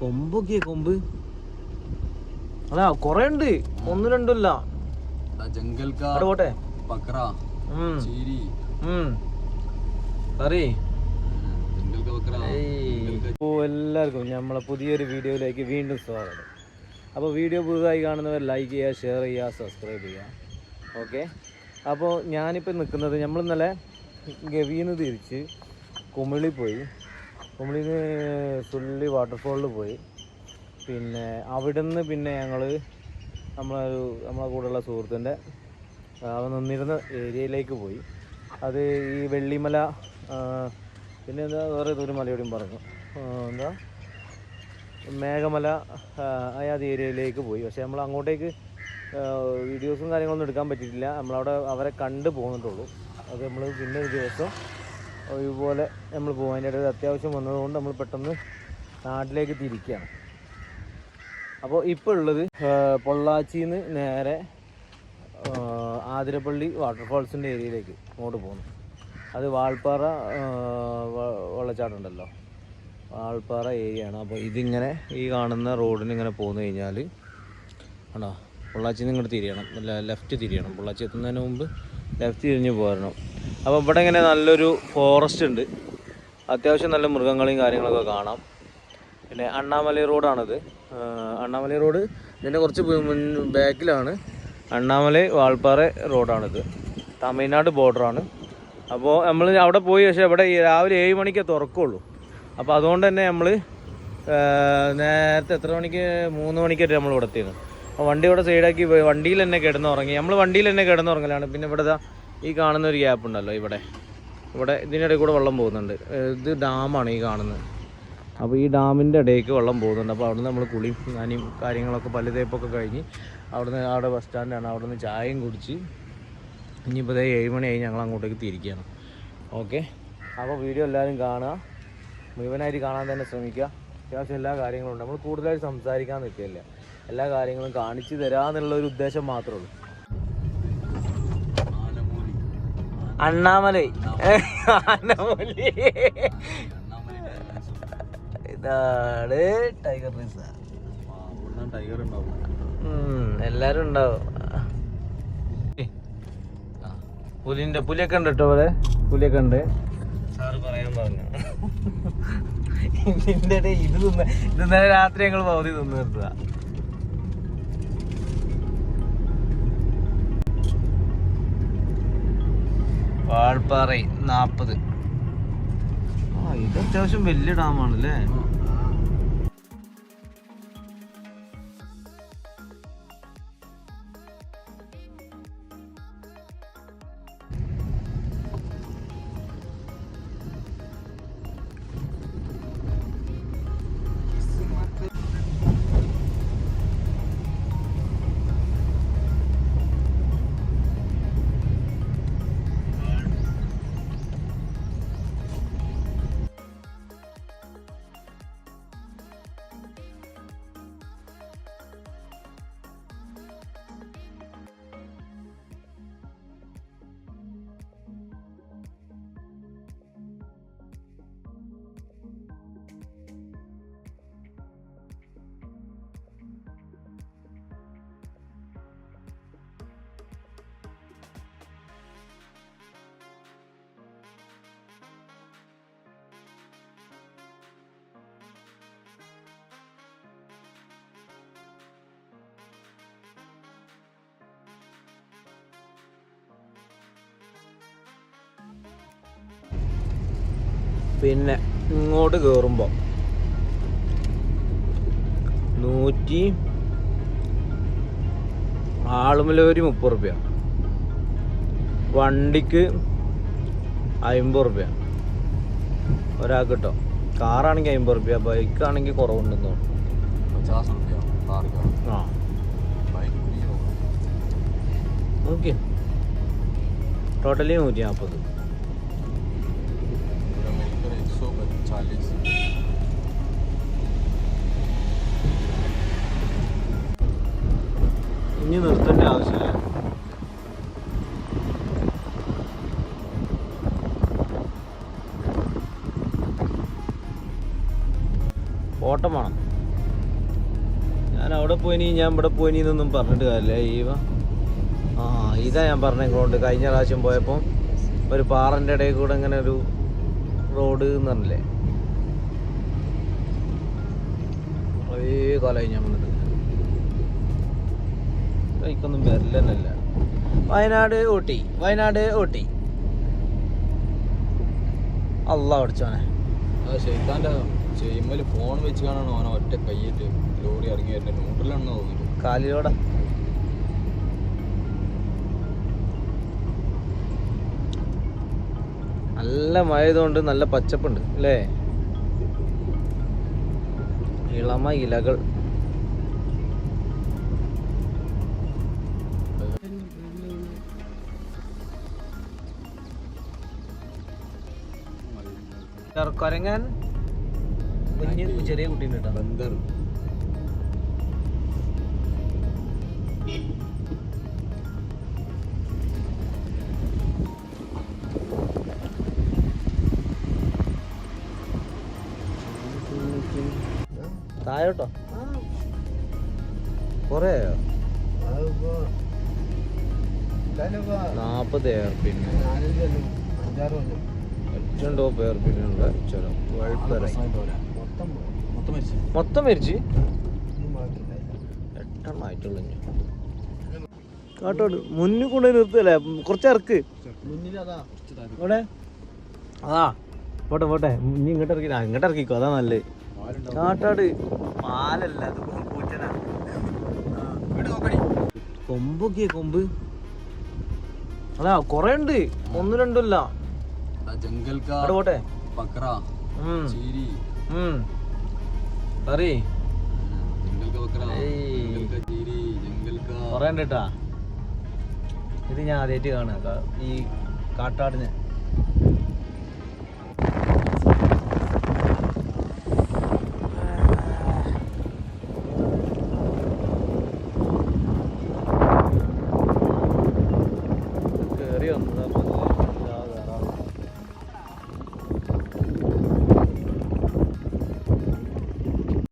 കൊമ്പൊക്കെയാ കൊമ്പ്. അതാ കൊറേ? ഉണ്ട് ഒന്ന് രണ്ടുമില്ല ജംഗൽ പോട്ടെ എല്ലാവർക്കും നമ്മളെ പുതിയൊരു വീഡിയോയിലേക്ക് വീണ്ടും സ്വാഗതം. അപ്പോൾ വീഡിയോ പുതുതായി കാണുന്നവർ ലൈക്ക് ചെയ്യുക ഷെയർ ചെയ്യുക സബ്സ്ക്രൈബ് ചെയ്യുക. ഓക്കെ അപ്പോൾ ഞാനിപ്പോൾ നിൽക്കുന്നത് നമ്മൾ ഇന്നലെ ഗവിയിൽ നിന്ന് തിരിച്ച് കുമിളി പോയി. കുമിളിന്ന് സുള്ളി വാട്ടർഫോളിൽ പോയി. പിന്നെ അവിടുന്ന് പിന്നെ ഞങ്ങൾ നമ്മളൊരു നമ്മളെ കൂടെയുള്ള സുഹൃത്തിന്റെ അവൻ നിന്നിരുന്ന ഏരിയയിലേക്ക് പോയി. അത് ഈ വെള്ളിമല പിന്നെ എന്താ വേറെ ഏതൊരു മലയോടെയും പറഞ്ഞു. എന്താ? മേഘമല അയാത് ഏരിയയിലേക്ക് പോയി. പക്ഷേ നമ്മൾ അങ്ങോട്ടേക്ക് വീഡിയോസും കാര്യങ്ങളൊന്നും എടുക്കാൻ പറ്റിയിട്ടില്ല. നമ്മളവിടെ അവരെ കണ്ട് പോകുന്നിട്ടുള്ളൂ അത് നമ്മൾ പിന്നെ ഒരു ദിവസം ഇതുപോലെ നമ്മൾ പോകും അതിന്റെ ഇടയിൽ അത്യാവശ്യം വന്നതുകൊണ്ട് നമ്മൾ പെട്ടെന്ന് നാട്ടിലേക്ക് തിരിക്കുകയാണ് അപ്പോൾ ഇപ്പോൾ ഉള്ളത് പൊള്ളാച്ചിയിൽ നിന്ന് നേരെ ആതിരപ്പള്ളി വാട്ടർഫാൾസിന്റെ ഏരിയയിലേക്ക് അങ്ങോട്ട് പോകുന്നു. അത് വാൾപ്പാറ ആ, വ- വെള്ളച്ചാട്ടം ഉണ്ടല്ലോ വാൾപ്പാറ ഏരിയ ആണ് അപ്പോൾ ഇതിങ്ങനെ ഈ കാണുന്ന റോഡിന് ഇങ്ങനെ പോന്നു കഴിഞ്ഞാൽ ആണോ? പൊള്ളാച്ചിയിൽ നിന്ന് ഇങ്ങോട്ട് തിരിയണം. ലെഫ്റ്റ് തിരിയണം. പൊള്ളാച്ചി എത്തുന്നതിന് മുമ്പ് ലെഫ്റ്റ് തിരിഞ്ഞ് പോരണം. അപ്പോൾ ഇവിടെ ഇങ്ങനെ നല്ലൊരു ഫോറസ്റ്റ് ഉണ്ട്. അത്യാവശ്യം നല്ല മൃഗങ്ങളെയും കാര്യങ്ങളൊക്കെ കാണാം. പിന്നെ അണ്ണാമലൈ റോഡാണിത് അണ്ണാമലൈ റോഡ് ഇതിന്റെ കുറച്ച് മുൻ ബാക്കിലാണ്. അണ്ണാമലൈ വാൾപ്പാറ റോഡാണിത് തമിഴ്നാട് ബോർഡറാണ് അപ്പോൾ നമ്മൾ അവിടെ പോയി പക്ഷേ അവിടെ രാവിലെ ഏഴ് മണിക്കേ തുറക്കുള്ളൂ. അപ്പോൾ അതുകൊണ്ട് തന്നെ നമ്മൾ നേരത്തെ എത്ര മണിക്ക്? മൂന്ന് മണിക്കായിട്ട് നമ്മൾ ഇവിടെ അപ്പോൾ വണ്ടി ഇവിടെ സൈഡാക്കി പോയി. വണ്ടിയിൽ തന്നെ കിടന്നുറങ്ങി. നമ്മൾ വണ്ടിയിൽ തന്നെ കിടന്നുറങ്ങലാണ്. പിന്നെ ഇവിടെ ഈ കാണുന്ന ഒരു ഗ്യാപ്പ് ഉണ്ടല്ലോ ഇവിടെ. ഇവിടെ ഇതിനിടയിൽ കൂടെ വെള്ളം പോകുന്നുണ്ട്. ഇത് ഡാമാണ് ഈ കാണുന്നത്. അപ്പോൾ ഈ ഡാമിന്റെ ഇടയ്ക്ക് വെള്ളം പോകുന്നുണ്ട്. അപ്പോൾ അവിടുന്ന് നമ്മൾ കുളിയും നനയും കാര്യങ്ങളൊക്കെ പല തേപ്പൊക്കെ കഴിഞ്ഞ് അവിടുന്ന് അവിടെ ബസ് സ്റ്റാൻഡാണ് അവിടുന്ന് ചായയും കുടിച്ച് ഇനിയിപ്പോൾ ഏഴ് മണിയായി ഞങ്ങൾ അങ്ങോട്ടേക്ക് തിരിക്കുകയാണ് ഓക്കെ അപ്പോൾ വീഡിയോ എല്ലാവരും കാണുക. മുഴുവനായിട്ട് കാണാൻ തന്നെ ശ്രമിക്കുക. അത്യാവശ്യം എല്ലാ കാര്യങ്ങളും ഉണ്ട്. നമ്മൾ കൂടുതലായിട്ട് സംസാരിക്കാൻ നിൽക്കില്ല എല്ലാ കാര്യങ്ങളും കാണിച്ചു തരാന്നുള്ള ഒരു ഉദ്ദേശം മാത്രമേ ഉള്ളൂ. അണ്ണാമലൈ. അണ്ണാമലൈ ഇതാണ് ടൈഗർ റിസ ടൈഗർ ഉണ്ടാവും. എല്ലാരും ഉണ്ടാവും. പുലിന്റെ പുലിയൊക്കെ ഉണ്ട് കേട്ടോ ഇവിടെ. പുലിയൊക്കെ ഉണ്ട്. സാറ് പറയാൻ പറഞ്ഞു. ഇതിന്റെ ഇത് തിന്ന ഇത് ഇന്നലെ രാത്രി ഞങ്ങൾ പകുതി തിന്നു നിർത്തുക. വാൾപ്പാറ നാപ്പത്. ആ ഇത് അത്യാവശ്യം വലിയ ഡാമാണല്ലേ? പിന്നെ ഇങ്ങോട്ട് കയറുമ്പോൾ നൂറ്റി ആളുമല ഒരു മുപ്പത് റുപ്യ. വണ്ടിക്ക് അമ്പത് റുപ്യ. ഒരാൾക്ക് കേട്ടോ. കാറാണെങ്കിൽ അമ്പത് റുപ്യ ബൈക്ക് ആണെങ്കിൽ കുറവുണ്ടെന്ന് തോന്നുന്നു. ആ. ഓക്കെ ടോട്ടലി നൂറ്റി നാൽപ്പത് മാറ്റിച്ച് ഇനി നിർത്തേണ്ട ആവശ്യമില്ല ഓട്ടം വേണം. ഞാൻ അവിടെ പോയിനി ഞാൻ ഇവിടെ പോയിനി എന്നൊന്നും പറഞ്ഞിട്ട് കാര്യമില്ല. ഈവ ആ ഇതാ ഞാൻ പറഞ്ഞ കൊണ്ട് കഴിഞ്ഞ പ്രാവശ്യം പോയപ്പോൾ ഒരു പാറന്റെ ഇടയിൽ കൂടെ ഇങ്ങനെ ഒരു റോഡ് എന്ന് പറഞ്ഞില്ലേ? കുറേ കാലമായി ഞാൻ വന്നിട്ട്. വരില്ല വരലെന്നല്ല. വയനാട് ഊട്ടി വയനാട് ഊട്ടി. അല്ല പഠിച്ചോനെ അത് ഷെയ്ത്താന്റെ ചെയ്യുമ്പോൾ ഫോൺ വെച്ച് കാണാണ് ഓനെ ഒറ്റ കയ്യിട്ട് ലോറി ഇറങ്ങി വരുന്നത്. ന്യൂട്രലാണെന്ന് തോന്നുന്നു. കാലിലൂടെ. നല്ല മഴ ആയതുകൊണ്ട് നല്ല പച്ചപ്പുണ്ട് അല്ലേ? ഇളമ ഇലകൾ. കൊരങ്ങാൻ. കുഞ്ഞ് ചെറിയ കുട്ടീനെ കേട്ടോ താഴോട്ടോ? കൊറേയോ? നാപ്പത് എയർ പിന്നെ ഏറ്റവും ടോപ്പ് എയർ ഉണ്ട്. ചുരം വഴുപ്പര മൊത്തം മരിച്ചു. എട്ടെണ്ണം ആയിട്ടുള്ളൂ കാട്ടോട് മുന്നിൽ കൊണ്ടുപോയി നിർത്തല്ലേ കുറച്ച് ഇറക്ക്. ഇവിടെ അതാ പോട്ടെ പോട്ടെ. ഇനി ഇങ്ങോട്ട് ഇറക്കി ഇങ്ങോട്ട് ഇറക്കിക്കോ. അതാ നല്ലത്. കാട്ടാട് പാലല്ല അത് കൊമ്പൊക്കെ കൊമ്പ്. അതാ കൊറേ ഉണ്ട് ഒന്നു രണ്ടുമില്ല ജംഗൽ പോട്ടെ. ബക്ര ചീരി. പറയ്. കൊറേ ഉണ്ട് കേട്ടാ ഇത് ഞാൻ ആദ്യമായിട്ട് കാണാം ഈ കാട്ടാടിനെ.